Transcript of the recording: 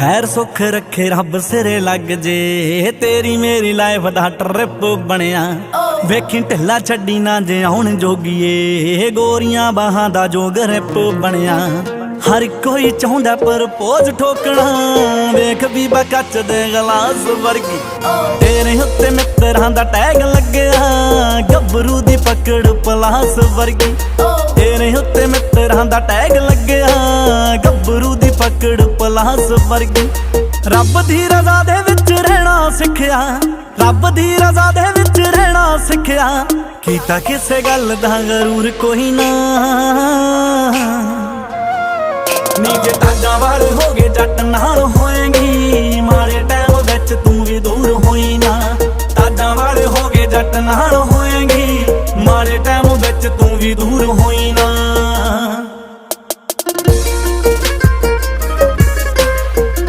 ਖੈਰ ਸੁੱਖ ਰੱਖੇ ਰੱਬ ਸਿਰੇ ਲੱਗ ਜੇ। ਤੇਰੀ ਮੇਰੀ ਲਾਈਫ ਦਾ ਟ੍ਰਿਪ ਬਣਿਆ। ਵੇਖੀ ਢਿੱਲਾ ਛੱਡੀ ਨਾ ਜੇ ਆਉਣ ਜੋਗੀਏ। ਗੋਰੀਆਂ ਬਾਹਾਂ ਦਾ ਜੋ ਗ੍ਰਿਪ ਬਣਿਆ। ਹਰ ਕੋਈ ਚਾਹੁੰਦਾ ਪਰਪੋਜ਼ ਠੋਕਣਾ। ਵੇਖ ਬੀਬਾ ਕੱਚ ਦੇ ਗਲਾਸ ਵਰਗੀ। ਤੇਰੇ ਉੱਤੇ ਮਿੱਤਰਾਂ ਦਾ ਟੈਗ ਲੱਗਿਆ। ਗੱਭਰੂ ਦੀ ਪਕੜ ਪਲਾਸ ਵਰਗੀ। ਤੇਰੇ ਉੱਤੇ ਮਿੱਤਰਾਂ ਦਾ ਟੈਗ ਲੱਗਿਆ। ਗੱਭਰੂ ਦੀ ਪਕੜ ਪਲਾਸ ਵਰਗੀ। ਰੱਬ ਦੀ ਰਜ਼ਾ ਦੇ ਵਿੱਚ ਰਹਿਣਾ ਸਿੱਖਿਆ। ਰੱਬ ਦੀ ਰਜ਼ਾ ਦੇ ਵਿੱਚ ਰਹਿਣਾ ਸਿੱਖਿਆ। ਕੀਤਾ ਕਿਸੇ ਗੱਲ ਦਾ ਗਰੂਰ ਕੋਈ ਨਾ। ਨੀ ਜੇ ਤਾਜਾਂ ਵਾਲੇ ਹੋ ਗਏ, ਜੱਟ ਨਾਲ ਹੋਏਗੀ। ਮਾਰੇ ਟਾਈਮ ਵਿੱਚ ਤੂੰ ਵੀ ਦੂਰ ਹੋਈ ਨਾ। ਤਾਜਾਂ ਵਾਲੇ ਹੋ ਗਏ, ਜੱਟ ਨਾਲ ਹੋਏਗੀ। ਮਾਰੇ ਟਾਈਮ ਵਿੱਚ ਤੂੰ ਵੀ ਦੂਰ ਹੋਈ ਨਾ।